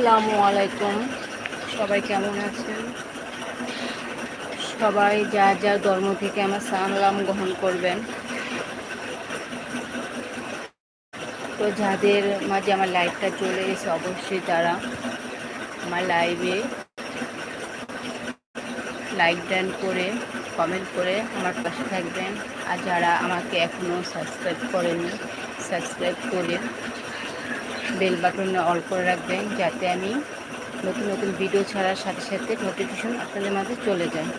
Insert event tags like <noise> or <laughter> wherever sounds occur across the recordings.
আসসালামু আলাইকুম। সবাই কেমন আছেন? সবাই যার যার ধর্ম থেকে আমার সালাম গ্রহণ করবেন। তো যাদের মাঝে আমার লাইভটা চলে এসে অবশ্যই তারা আমার লাইভে লাইক দেন করে কমেন্ট করে আমার পাশে থাকবেন। আর যারা আমাকে এখনও সাবস্ক্রাইব করেনি সাবস্ক্রাইব করে বেল বাটন অল করে রাখবেন যাতে আমি নতুন নতুন ভিডিও ছাড়ার সাথে সাথে নোটিফিকেশন আপনাদের মাঝে চলে যায়।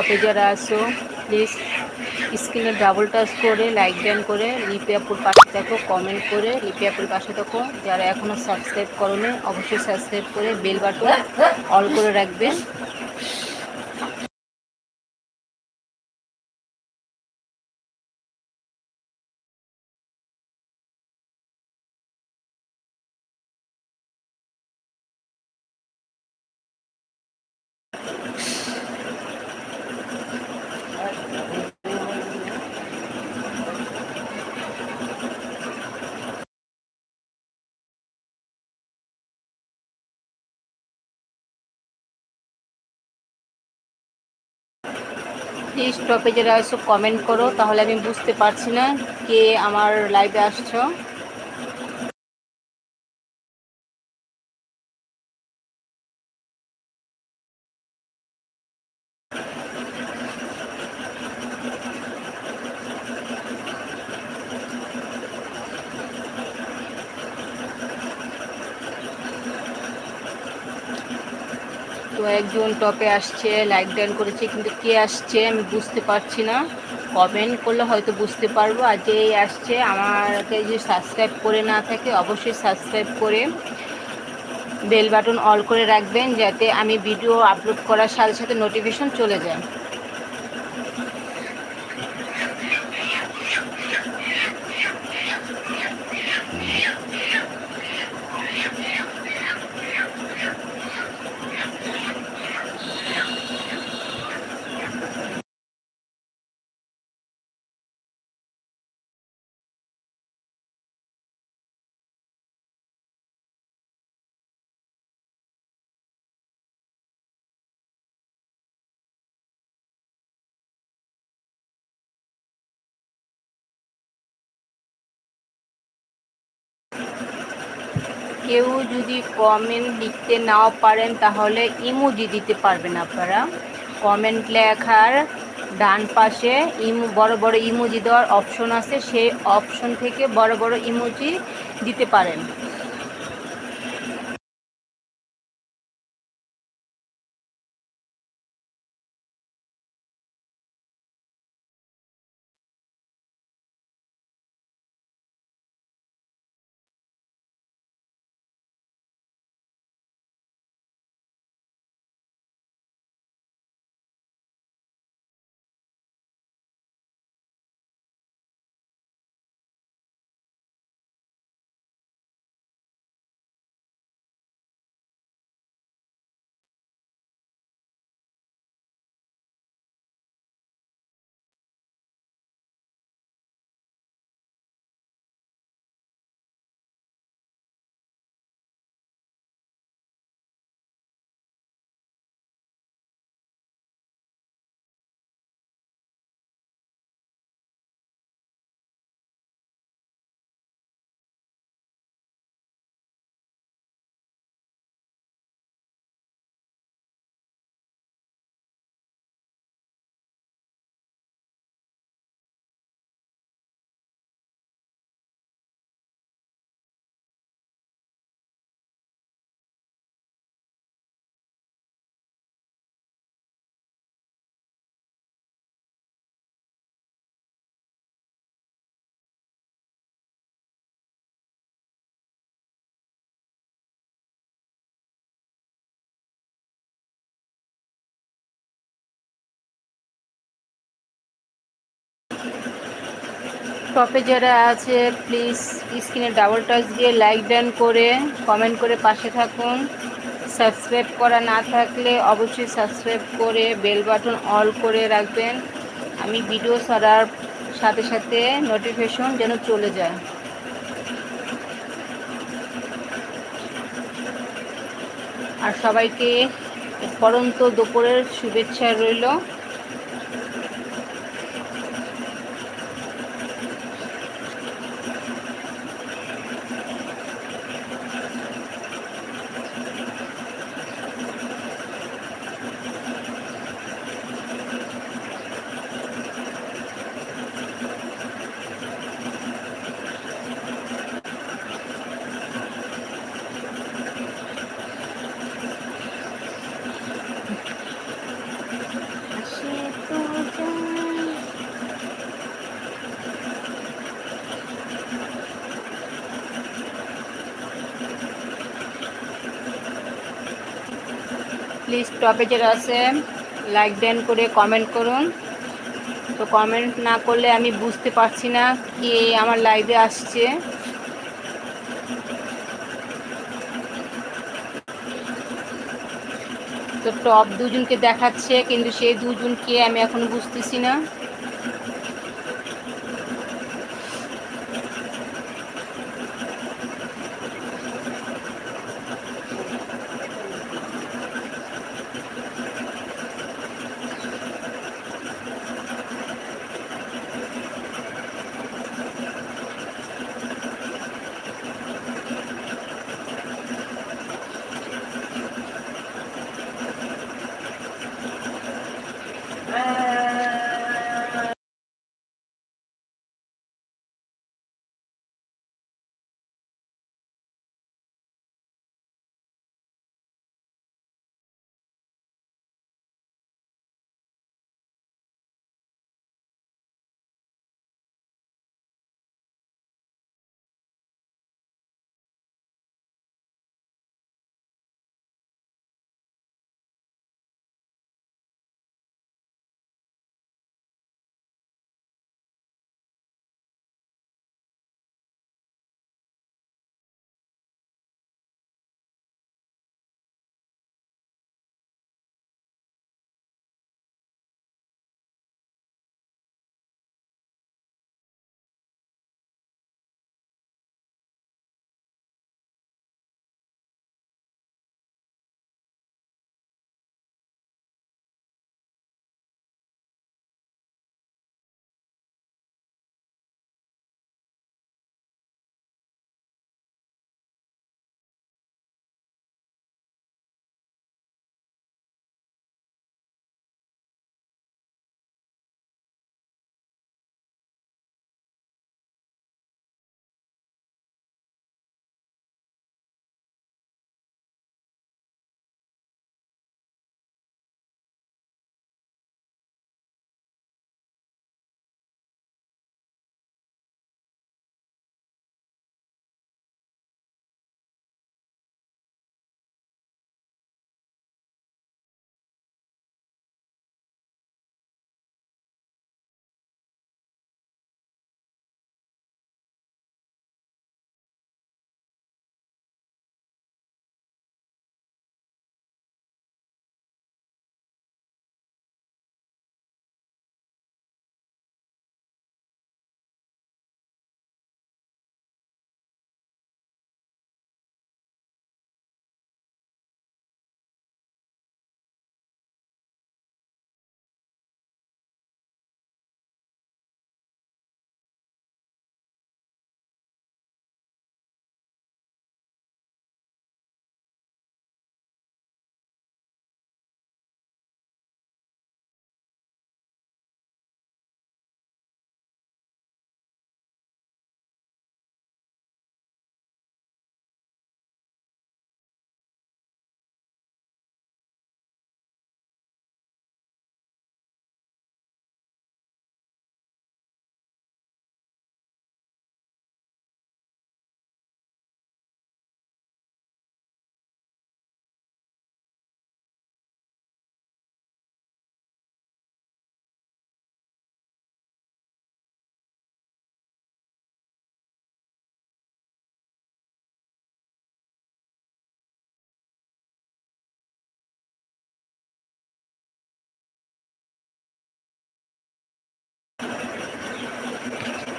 টপে যারা আসো প্লিজ স্ক্রিনে ডাবল টাচ করে লাইক দেন করে, লিপি আপুর পাশে থাকো কমেন্ট করে, লিপি আপুর পাশে থাকো যারা এখনও সাবস্ক্রাইব করো অবশ্যই সাবস্ক্রাইব করে বেল বাটন অল করে রাখবেন। যারা আসো কমেন্ট করো তাহলে আমি বুঝতে পারছি না কে আমার লাইভে আসছো। তো একজন টপে আসছে লাইক ডান করেছে, কিন্তু কে আসছে আমি বুঝতে পারছি না। কমেন্ট করলে হয়তো বুঝতে পারব। আর যে আসছে, আমাকে যে সাবস্ক্রাইব করে না থাকে, অবশ্যই সাবস্ক্রাইব করে বেল বাটন অল করে রাখবেন, যাতে আমি ভিডিও আপলোড করার সাথে সাথে নোটিফিকেশন চলে যায়। কেউ যদি কমেন্ট লিখতে নাও পারেন, তাহলে ইমোজি দিতে পারবেন আপনারা। কমেন্ট লেখার ডান পাশে ইমো বড় বড় ইমোজি দেওয়ার অপশন আছে। সেই অপশন থেকে বড় বড় ইমোজি দিতে পারেন। টপে যারা আছে প্লিজ স্ক্রিনে ডাবল টাচ দিয়ে লাইক ডান করে কমেন্ট করে পাশে থাকুন। সাবস্ক্রাইব করা না থাকলে অবশ্যই সাবস্ক্রাইব করে বেল বাটন অল করে রাখবেন। আমি ভিডিও ছাড়ার সাথে সাথে নোটিফিকেশন যেন চলে যায়। আর সবাইকে পরন্ত দুপুরের শুভেচ্ছা রইল। যারা আছে লাইক দেন করে কমেন্ট করুন। তো কমেন্ট না করলে আমি বুঝতে পারছি না কে আমার লাইভে আসছে। তো টপ দুজনকে দেখাচ্ছে, কিন্তু সেই দুজনকে আমি এখন বুঝতেছি না।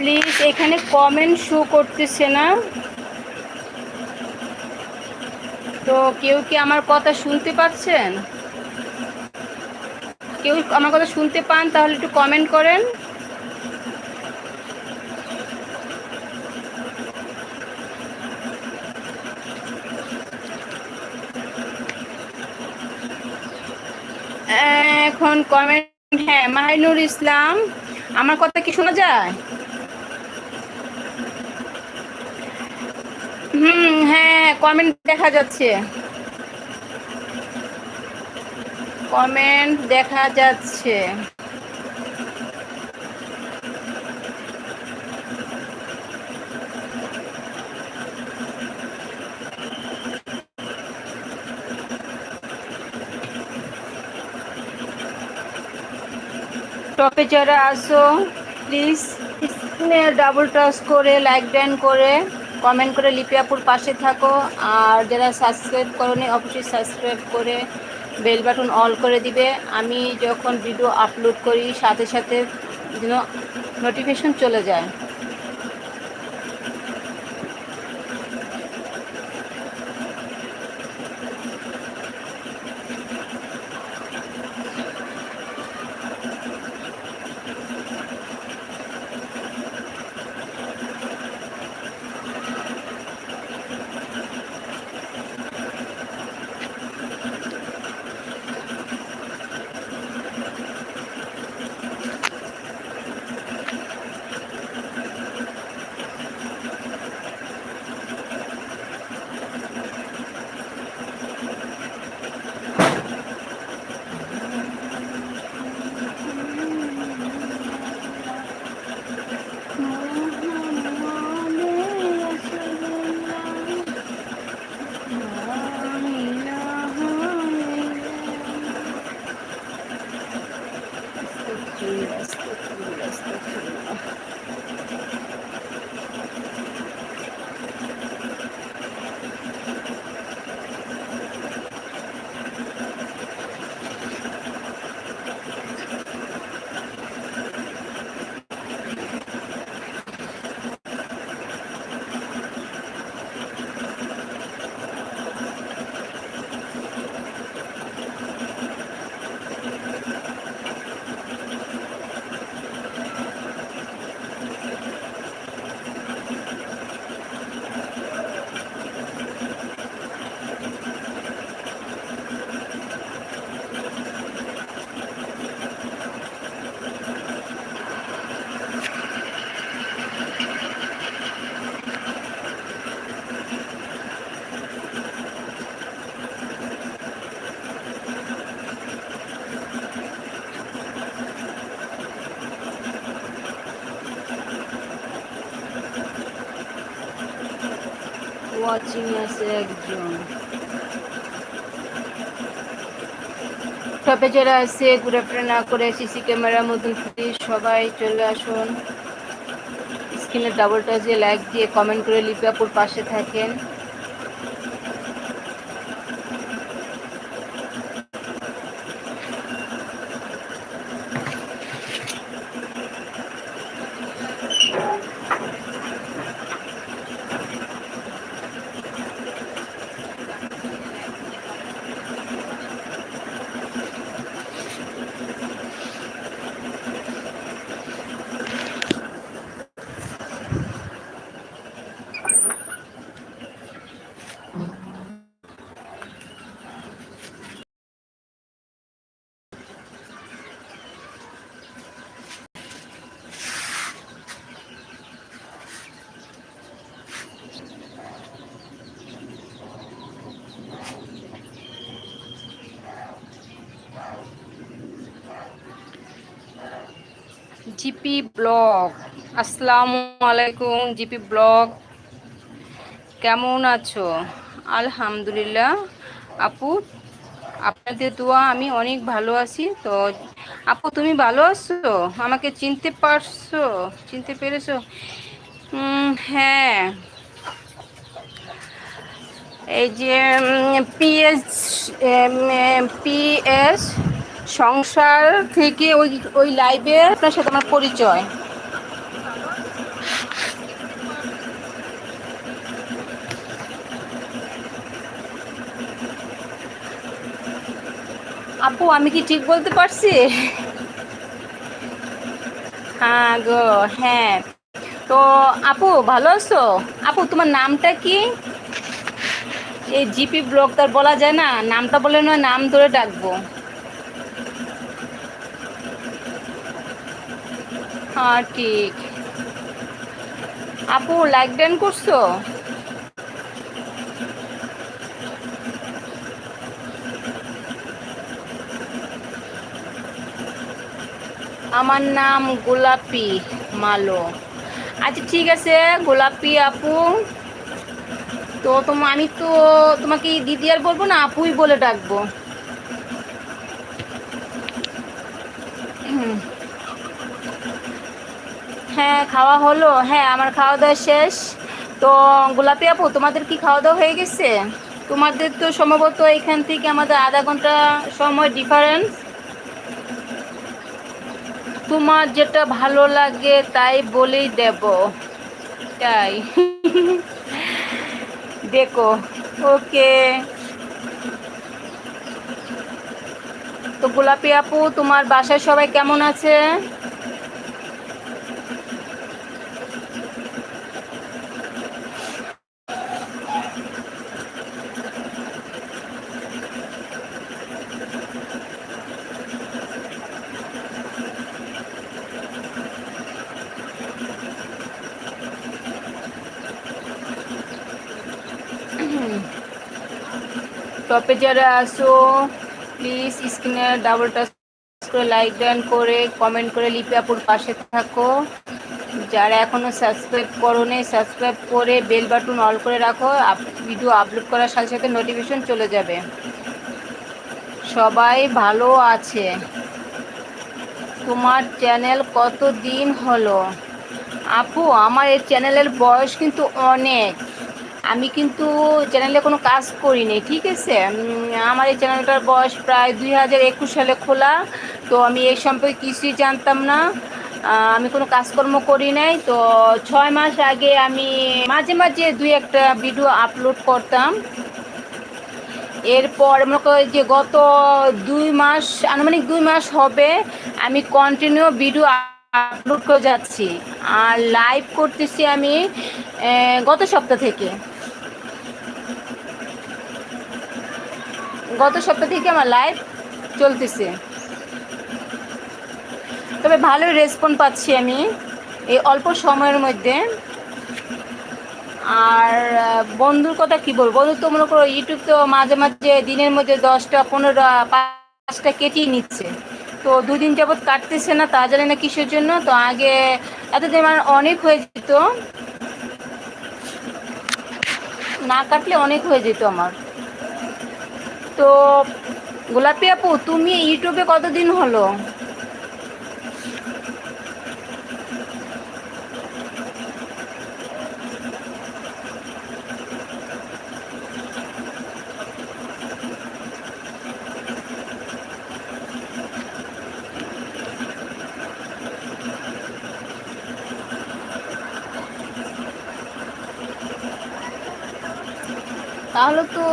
প্লিজ, এখানে কমেন্ট শো করতেছে না। তো কেউ কি আমার কথা শুনতে পাচ্ছেন? কেউ আমার কথা শুনতে পান, তাহলে একটু কমেন্ট করেন। এখন কমেন্ট হ্যাঁ মাহিনুর ইসলাম, আমার কথা কি শোনা যায়? হুম হ্যাঁ কমেন্ট দেখা যাচ্ছে। কমেন্ট দেখা যাচ্ছে। টপে যারা আসো প্লিজ ডাবল টাচ করে লাইক ডান করে। কমেন্ট করে লিপিয়াপুর পাশে থাকো। আর যারা সাবস্ক্রাইব করনি, অবশ্যই সাবস্ক্রাইব করে বেল বাটন অল করে দিবে। আমি যখন ভিডিও আপলোড করি, সাথে সাথে যেন নোটিফিকেশন চলে যায়। ওয়াচিং আছে একজন তবে যারা আছে ঘুরাফেরা না করে সিসি ক্যামেরার মতন সবাই চলে আসুন। স্ক্রিনে ডাবল টাচে লাইক দিয়ে কমেন্ট করে লিপিয়াপুর পাশে থাকেন। GP blog. আসসালামু আলাইকুম, জিপি ব্লগ। কেমন আছো? আলহামদুলিল্লাহ। আপু, আপনাদের দোয়া, আমি অনেক ভালো আছি। তো, আপু, তুমি ভালো আছো? আমাকে চিনতে পারছ? চিনতে পেরেছ? হ্যাঁ। এই যে পিএস পিএস সংসার থেকে ওই ওই লাইভে আপনার সাথে আমার পরিচয়। আপু, আমি কি ঠিক বলতে পারছি? হ্যাঁ গো হ্যাঁ। তো আপু, ভালো আছো? আপু, তোমার নামটা কি? এই জিপি ব্লগ তার বলা যায় না। নামটা বলে নয়, নাম ধরে ডাকবো। হ্যাঁ ঠিক। আপু লাইক ডান করছ? আমার নাম গোলাপি মালো। আচ্ছা ঠিক আছে, গোলাপি আপু। তো তোমা, আমি তো তোমাকে দিদি আর বলব না, আপুই বলে ডাকবো। হ্যাঁ খাওয়া হলো। হ্যাঁ আমার খাওয়া দাওয়া শেষ। তো, গোলাপি আপু, তোমাদের কি খাওয়া দাওয়া হয়ে গেছে? তোমাদের তো সম্ভবত এখান থেকে আমাদের আধা ঘণ্টা সময় ডিফারেন্স তোমার যেটা ভালো লাগে তাই বলেই দেব। তাই। <laughs> দেখো, ওকে। তো গোলাপি আপু, তোমার বাসায় সবাই কেমন আছে? টপে যারা আসো প্লিজ স্ক্রিনে ডাবল টাচ করে লাইক ডান করে কমেন্ট করে লিপি আপুর পাশে থাকো। যারা এখনও সাবস্ক্রাইব করো নেই সাবস্ক্রাইব করে বেল বাটন অল করে রাখো। ভিডিও আপলোড করার সাথে সাথে নোটিফিকেশন চলে যাবে। সবাই ভালো আছে। তোমার চ্যানেল কত দিন হলো? আপু, আমার এই চ্যানেলের বয়স কিন্তু অনেক। আমি কিন্তু চ্যানেলে কোনো কাজ করিনি, ঠিক আছে? আমার এই চ্যানেলটার বয়স প্রায় দুই হাজার একুশ সালে খোলা, তো আমি এই সম্পর্কে কিছুই জানতাম না। আমি কোনো কাজকর্ম করি নাই, তো ছয় মাস আগে আমি মাঝে মাঝে দুই একটা ভিডিও আপলোড করতাম। এরপর মনে করি যে গত দুই মাস, আনুমানিক দুই মাস হবে, আমি কন্টিনিউ ভিডিও আপলোড করে যাচ্ছি। আর লাইভ করতেছি আমি গত সপ্তাহ থেকে। গত সপ্তাহ থেকে আমার লাইভ চলতেছে। তবে ভালোই রেসপন্স পাচ্ছি আমি এই অল্প সময়ের মধ্যে। আর বন্ধুর কথা কি বলব? বন্ধু তো মনে করো ইউটিউব তো মাঝে মাঝে দিনের মধ্যে দশটা পনেরো পাঁচটা কেটেই নিচ্ছে। তো দুদিন যাবৎ কাটতেছে না, তা জানি না কিসের জন্য। তো আগে এতদিন আমার অনেক হয়ে যেত। না কাটলে অনেক হয়ে যেত আমার। তো গোলাপি আপু তুমি ইউটিউবে কতদিন হলো তাহলে তো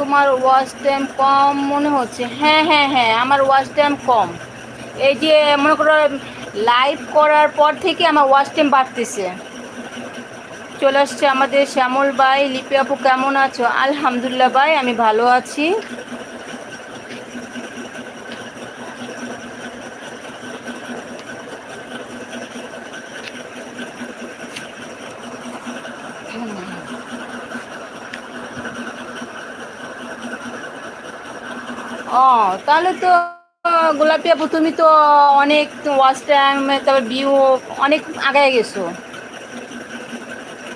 তোমার ওয়াচ টাইম কম মনে হচ্ছে। হ্যাঁ হ্যাঁ হ্যাঁ আমার ওয়াচ টাইম কম। এই যে মনে করো লাইভ করার পর থেকে আমার ওয়াচ টাইম বাড়তেছে। চলে আসছে আমাদের শ্যামল ভাই, লিপি আপু কেমন আছো? আলহামদুলিল্লাহ ভাই, আমি ভালো আছি ও তাহলে তো, গোলাপি আপু তুমি তো অনেক ওয়াচ টাইম তারপর ভিউ অনেক আগে গেছো।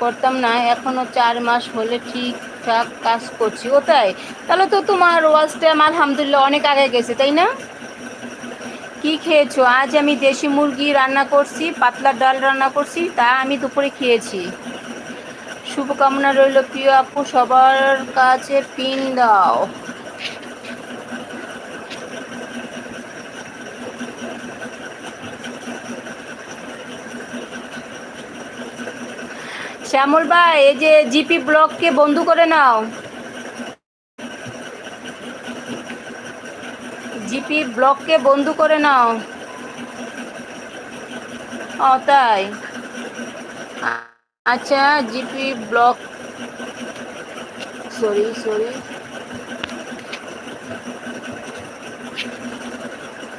করতাম না, এখনও চার মাস হলে ঠিকঠাক কাজ করছি, ওটাই। তাহলে তো তোমার ওয়াচ টাইম আলহামদুলিল্লাহ অনেক আগে গেছে, তাই না? কি খেয়েছো? আজ আমি দেশি মুরগি রান্না করছি, পাতলা ডাল রান্না করছি, তা আমি দুপুরে খেয়েছি। শুভকামনা রইল প্রিয় আপু, সবার কাছে পিন দাও। শ্যামল ভাই, এই যে জিপি ব্লককে বন্ধু করে নাও। জিপি ব্লককে বন্ধু করে নাও। ও, তাই। আচ্ছা জিপি ব্লক সরি সরি